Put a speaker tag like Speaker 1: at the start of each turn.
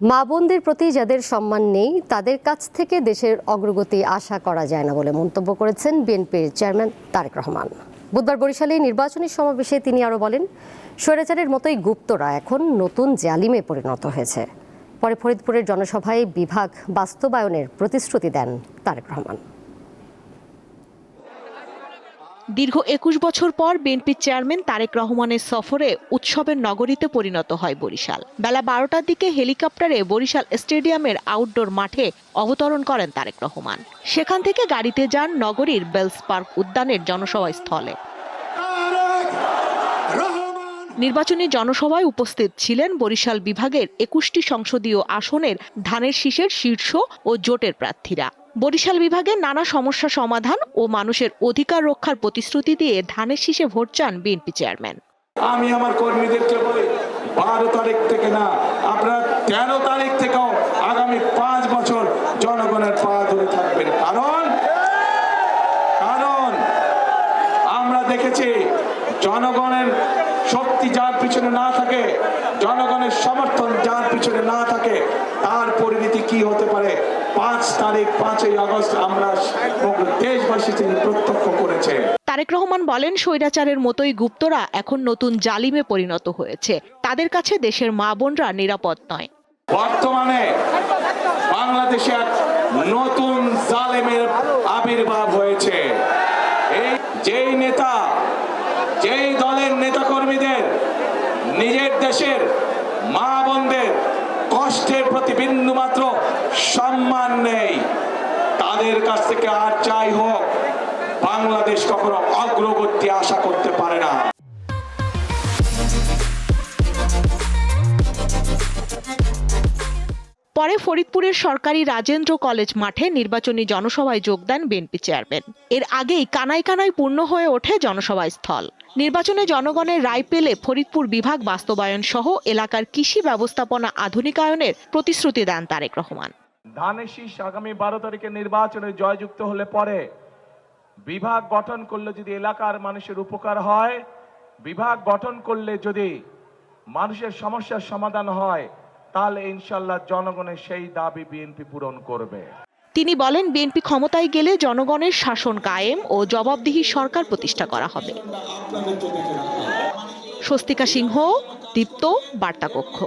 Speaker 1: মা বোনদের প্রতি যাদের সম্মান নেই, তাদের কাছ থেকে দেশের অগ্রগতি আশা করা যায় না বলে মন্তব্য করেছেন বিএনপির চেয়ারম্যান তারেক রহমান। বুধবার বরিশালে নির্বাচনী সমাবেশে তিনি আরও বলেন, স্বৈরাচারের মতোই গুপ্তরা এখন নতুন জালিমে পরিণত হয়েছে। পরে ফরিদপুরের জনসভায় বিভাগ বাস্তবায়নের প্রতিশ্রুতি দেন তারেক রহমান।
Speaker 2: দীর্ঘ একুশ বছর পর বিএনপির চেয়ারম্যান তারেক রহমানের সফরে উৎসবের নগরীতে পরিণত হয় বরিশাল। বেলা বারোটার দিকে হেলিকপ্টারে বরিশাল স্টেডিয়ামের আউটডোর মাঠে অবতরণ করেন তারেক রহমান। সেখান থেকে গাড়িতে যান নগরীর বেলস পার্ক উদ্যানের জনসভা স্থলে। নির্বাচনী জনসভায় উপস্থিত ছিলেন বরিশাল বিভাগের একুশটি সংসদীয় আসনের ধানের শীষের শীর্ষ ও জোটের প্রার্থীরা। বরিশাল বিভাগের নানা সমস্যা সমাধান ও মানুষের অধিকার রক্ষার প্রতিশ্রুতি দিয়ে ধানের শীষে ভোট চান বিএনপি চেয়ারম্যান।
Speaker 3: আমি আমার কর্মীদেরকে বলি, বারো তারিখ থেকে না, আপনারা তেরো তারিখ থেকেও আগামী পাঁচ বছর জনগণের পা ধরে থাকবেন। কারণ কারণ আমরা দেখেছি জনগণের শক্তি যার পিছনে না থাকে, জনগণের সমর্থন যার পিছনে না থাকে, তার পরিণতি কি হতে পারে? তারিখ পাঁচই আগস্ট আমরা দেশবাসী তিনি প্রত্যক্ষ করেছে
Speaker 2: তারেক রহমান বলেন স্বৈরাচারের মতোই গুপ্তরা এখন নতুন জালিমে পরিণত হয়েছে। তাদের কাছে দেশের মা বোনরা নিরাপদ নয়।
Speaker 3: বর্তমানে বাংলাদেশে এক নতুন জালেমের আবির্ভাব হয়েছে। এই যেই নেতা যেই দলের নেতা কর্মীদের নিজের দেশের মা বোনদের কষ্টের প্রতি বিন্দু মাত্র সম্মান নেই। তাদের কাছ থেকে আর যাই হোক, বাংলাদেশ কখনো অগ্রগতি আশা করতে পারে না।
Speaker 2: পরে ফরিদপুরের সরকারি রাজেন্দ্র কলেজ মাঠে নির্বাচনী জনসভায় যোগ দেন বিএনপি চেয়ারম্যান। এর আগেই কানায় কানায় পূর্ণ হয়ে ওঠে জনসভা স্থল। নির্বাচনে জনগণের রায় পেলে ফরিদপুর বিভাগ বাস্তবায়ন সহ এলাকার কৃষি ব্যবস্থাপনা আধুনিকায়নের প্রতিশ্রুতি দেন তারেক রহমান।
Speaker 4: ধানের শীষ আগামী বারো তারিখে নির্বাচনে জয়যুক্ত হলে পরে বিভাগ গঠন করলে যদি এলাকার মানুষের উপকার হয়, বিভাগ গঠন করলে যদি মানুষের সমস্যার সমাধান হয়, তাহলে ইনশাল্লাহ জনগণের সেই দাবি বিএনপি পূরণ করবে।
Speaker 2: তিনি বলেন, বিএনপি ক্ষমতায় গেলে জনগণের শাসন কায়েম ও জবাবদিহি সরকার প্রতিষ্ঠা করা হবে। স্বস্তিকা সিংহ, দীপ্ত বার্তাকক্ষ।